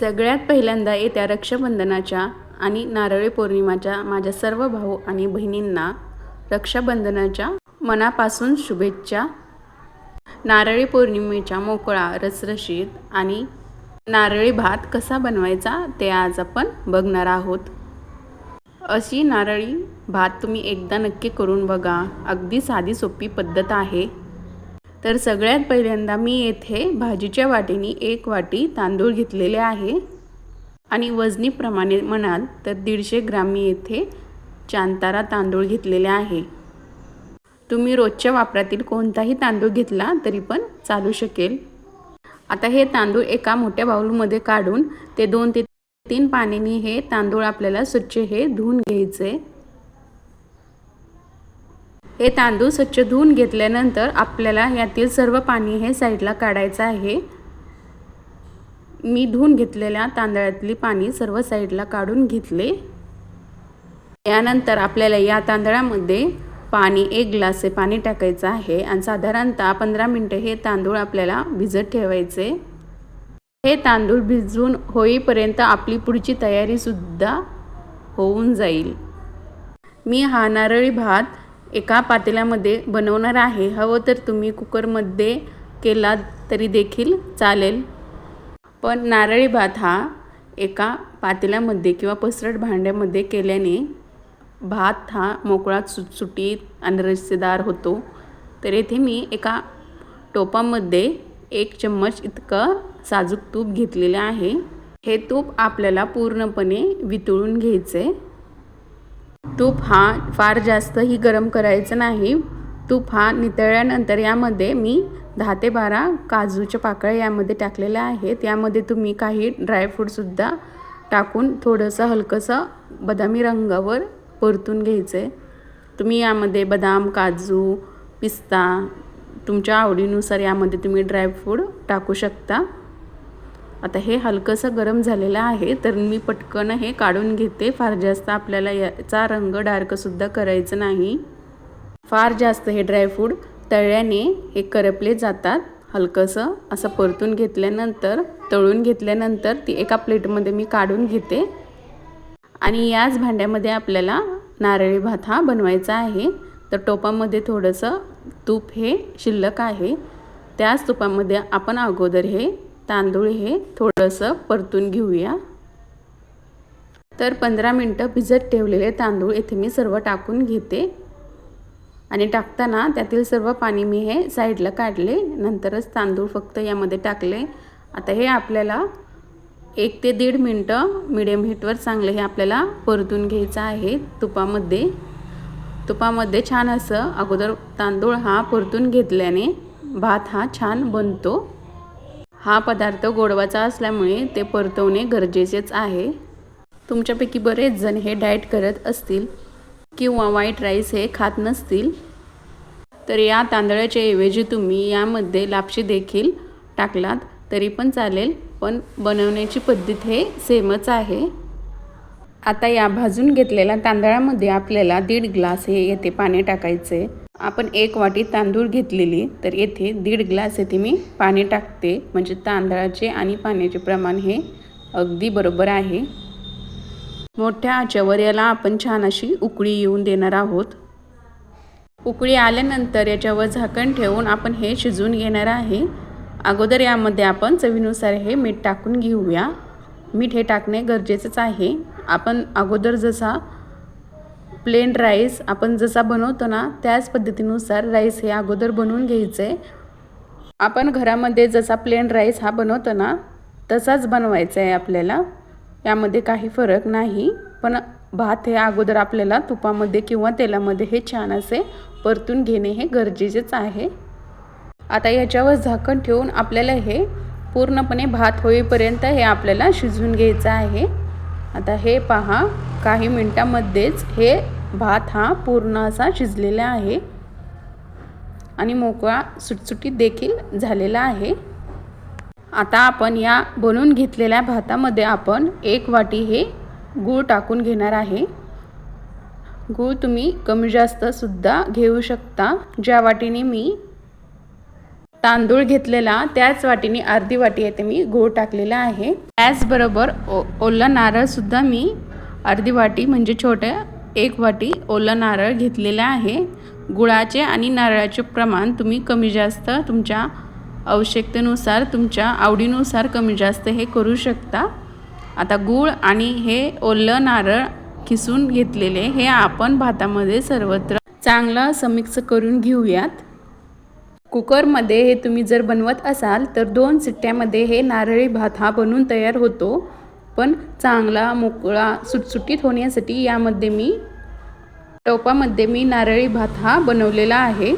सगळ्यात पहिल्यांदा येत्या रक्षाबंधनाच्या आणि नारळी पौर्णिमाच्या माझ्या सर्व भाऊ आणि बहिणींना रक्षाबंधनाच्या मनापासून शुभेच्छा. नारळी पौर्णिमेच्या मोकळा रसरशीत आणि नारळी भात कसा बनवायचा ते आज आपण बघणार आहोत. अशी नारळी भात तुम्ही एकदा नक्की करून बघा. अगदी साधी सोपी पद्धत आहे. तर सगळ्यात पहिल्यांदा मी येथे भाजीच्या वाटीने एक वाटी तांदूळ घेतलेले आहे. आणि वजनीप्रमाणे म्हणाल तर दीडशे ग्राम मी येथे चांतारा तांदूळ घेतलेले आहे. तुम्ही रोजच्या वापरातील कोणताही तांदूळ घेतला तरी पण चालू शकेल. आता हे तांदूळ एका मोठ्या बाऊलमध्ये काढून ते दोन ते तीन पाण्याने हे तांदूळ आपल्याला स्वच्छ हे धुवून घ्यायचे. हे तांदूळ स्वच्छ धुवून घेतल्यानंतर आपल्याला यातील सर्व पाणी हे साईडला काढायचं आहे. मी धुवून घेतलेल्या तांदळातली पाणी सर्व साईडला काढून घेतले. यानंतर आपल्याला या तांदळामध्ये पाणी एक ग्लास पाणी टाकायचं आहे आणि साधारणतः पंधरा मिनटं हे तांदूळ आपल्याला भिजत ठेवायचे. हे तांदूळ भिजून होईपर्यंत आपली पुढची तयारीसुद्धा होऊन जाईल. मी हा नारळी भात एका पातेल्यामध्ये बनवणार आहे. हवं तर तुम्ही कुकरमध्ये केला तरी देखील चालेल. पण नारळी भात हा एका पातेल्यामध्ये किंवा पसरट भांड्यामध्ये केल्याने भात हा मोकळा सुटसुटीत आणि रस्सेदार होतो. तर येथे मी एका टोपामध्ये एक चम्मच इतकं साजूक तूप घेतलेलं आहे. हे तूप आपल्याला पूर्णपणे वितळून घ्यायचे तूप हा फार जास्तही गरम करायचं नाही. तूप हा नितळल्यानंतर यामध्ये मी दहा ते बारा काजूच्या पाकळ्या यामध्ये टाकलेल्या आहेत. यामध्ये तुम्ही काही ड्रायफ्रूटसुद्धा टाकून थोडंसं हलकंसं बदामी रंगावर परतून घ्यायचं. आहे तुम्ही यामध्ये बदाम काजू पिस्ता तुमच्या आवडीनुसार यामध्ये तुम्ही ड्रायफ्रूट टाकू शकता. आता हे हलकंसं गरम झालेलं आहे तर मी पटकन हे काढून घेते. फार जास्त आपल्याला याचा रंग डार्कसुद्धा करायचं नाही. फार जास्त हे ड्रायफ्रूट तळल्याने हे करपले जातात. हलकंसं असं परतून घेतल्यानंतर तळून घेतल्यानंतर ती एका प्लेटमध्ये मी काढून घेते. आणि याच भांड्यामध्ये आपल्याला नारळी भात हा बनवायचा आहे. तर टोपामध्ये थोडंसं तूप हे शिल्लक आहे. त्याच तुपामध्ये आपण अगोदर हे तांदूळ हे थोडंसं परतून घेऊया. तर पंधरा मिनटं भिजत ठेवलेले तांदूळ येथे मी सर्व टाकून घेते. आणि टाकताना त्यातील सर्व पाणी मी हे साईडला काढले. नंतरच तांदूळ फक्त यामध्ये टाकले. आता हे आपल्याला एक ते दीड मिनटं मिडियम हीटवर चांगलं हे आपल्याला परतून घ्यायचं आहे तुपामध्ये. तुपामध्ये छान असं अगोदर तांदूळ हा परतून घेतल्याने भात हा छान बनतो. हा पदार्थ गोडवाचा असल्यामुळे ते परतवणे गरजेचेच आहे. तुमच्यापैकी बरेच जण हे डाएट करत असतील किंवा व्हाईट राईस हे खात नसतील. तर या तांदळाच्या ऐवजी तुम्ही यामध्ये लापशी देखील टाकलात तरी पण चालेल पण बनवण्याची पद्धत हे सेमच आहे. आता या भाजून घेतलेल्या तांदळामध्ये आपल्याला दीड ग्लास हे येथे पाणी टाकायचे. आपण एक वाटी तांदूळ घेतलेली तर येथे दीड ग्लास येथे मी पाणी टाकते. म्हणजे तांदळाचे आणि पाण्याचे प्रमाण हे अगदी बरोबर आहे. मोठ्या आच्यावर याला आपण छान अशी उकळी येऊन देणार आहोत. उकळी आल्यानंतर याच्यावर झाकण ठेवून आपण हे शिजवून घेणार आहे. अगोदर यामध्ये आपण चवीनुसार हे मीठ टाकून घेऊया. मीठ हे टाकणे गरजेचंच आहे. आपण अगोदर जसा प्लेन राईस आपण जसा बनवतो ना त्याच पद्धतीनुसार राईस हे अगोदर बनवून घ्यायचं. आहे आपण घरामध्ये जसा प्लेन राईस हा बनवतो ना तसाच बनवायचा आहे आपल्याला. यामध्ये काही फरक नाही पण भात हे अगोदर आपल्याला तुपामध्ये किंवा तेलामध्ये हे छान असे परतून घेणे हे गरजेचेच आहे. आता याच्यावर झाकण ठेवून आपल्याला हे पूर्णपणे भात होईपर्यंत हे आपल्याला शिजवून घ्यायचं आहे. आता हे पहा काही मिनटामध्येच हे भात हा पूर्ण असा शिजलेला आहे. आणि मोकळा सुटसुटीत देखील झालेला आहे. आता आपण या बनवून घेतलेल्या भातामध्ये आपण एक वाटी हे गूळ टाकून घेणार आहे. गूळ तुम्ही कमी जास्तसुद्धा घेऊ शकता. ज्या वाटीने मी तांदूळ घेतलेला त्याच वाटीने अर्धी वाटी येथे मी गूळ टाकलेला आहे. त्याचबरोबर ओ ओला नारळसुद्धा मी अर्धी वाटी म्हणजे छोट्या एक वाटी ओला नारळ घेतलेला आहे. गुळाचे आणि नारळाचे प्रमाण तुम्ही कमी जास्त तुमच्या आवश्यकतेनुसार तुमच्या आवडीनुसार कमी जास्त हे करू शकता. आता गूळ आणि हे ओलं नारळ किसून घेतलेले हे आपण भातामध्ये सर्वत्र चांगलं असं मिक्स करून घेऊयात. कुकरमध्ये हे तुम्ही जर बनवत असाल तर दोन सिट्ट्यामध्ये हे नारळी भात हा बनून तयार होतो. पण चांगला मोकळा सुटसुटीत होण्यासाठी यामध्ये मी टोपामध्ये मी नारळी भात हा बनवलेला आहे.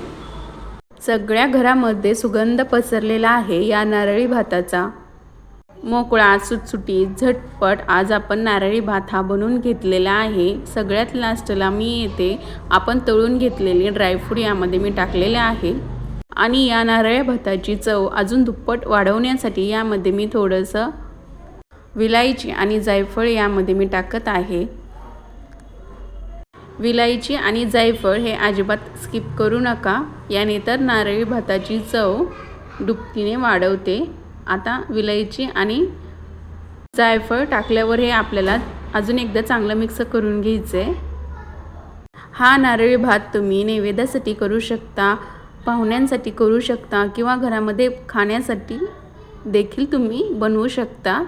सगळ्या घरामध्ये सुगंध पसरलेला आहे या नारळी भाताचा. मोकळा सुटसुटीत झटपट आज आपण नारळी भात हा बनवून घेतलेला आहे. सगळ्यात लास्टला मी येते. आपण तळून घेतलेले ड्रायफ्रूट यामध्ये मी टाकलेले आहे. आणि या नारळ भाताची चव अजून दुप्पट वाढवण्यासाठी यामध्ये मी थोडंसं विलायची आणि जायफळ यामध्ये मी टाकत आहे. विलायची आणि जायफळ हे अजिबात स्किप करू नका. याने तर नारळी भाताची चव दुपटीने वाढवते. आता विलायची आणि जायफळ टाकल्यावर हे आपल्याला अजून एकदा चांगलं मिक्स करून घ्यायचं आहे हा नारळी भात तुम्ही नैवेद्यासाठी करू शकता. पाहुण्यांसाठी करू शकता किंवा घरामध्ये खाण्यासाठी देखील तुम्ही बनवू शकता.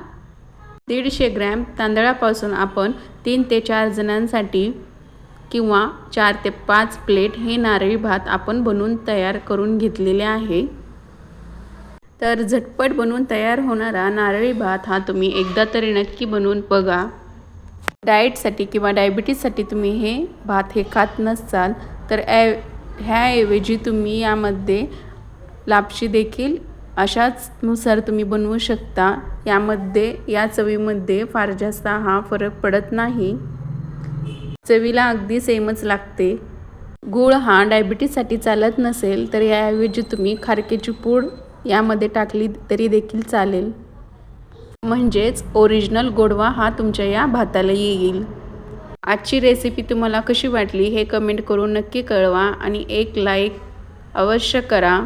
दीडशे ग्रॅम तांदळापासून आपण तीन ते चार जणांसाठी किंवा चार ते पाच प्लेट हे नारळी भात आपण बनवून तयार करून घेतलेले आहे. तर झटपट बनवून तयार होणारा नारळी भात हा तुम्ही एकदा तरी नक्की बनवून बघा. डाएटसाठी किंवा डायबिटीजसाठी तुम्ही हे भात हे खात नसाल तर ॲ ह्याऐवजी तुम्ही यामध्ये लापशी देखील अशाच नुसार तुम्ही बनवू शकता. यामध्ये या चवीमध्ये फार जास्त हा फरक पडत नाही. चवीला अगदी सेमच लागते. गूळ हा डायबिटीजसाठी चालत नसेल तर याऐवजी तुम्ही खारकेची पूड यामध्ये टाकली तरी देखील चालेल. म्हणजेच ओरिजिनल गोडवा हा तुमच्या या भाताला येईल. आजची रेसिपी तुम्हाला कशी वाटली हे कमेंट करून नक्की कळवा आणि एक लाईक अवश्य करा.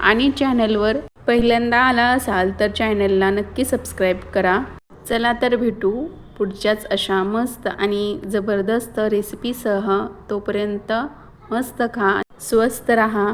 आणि चॅनलवर पहिल्यांदा आला असाल तर चॅनलला नक्की सबस्क्राईब करा. चला तर भेटू पुढच्याच अशा मस्त आणि जबरदस्त रेसिपीसह तोपर्यंत मस्त खा स्वस्त रहा.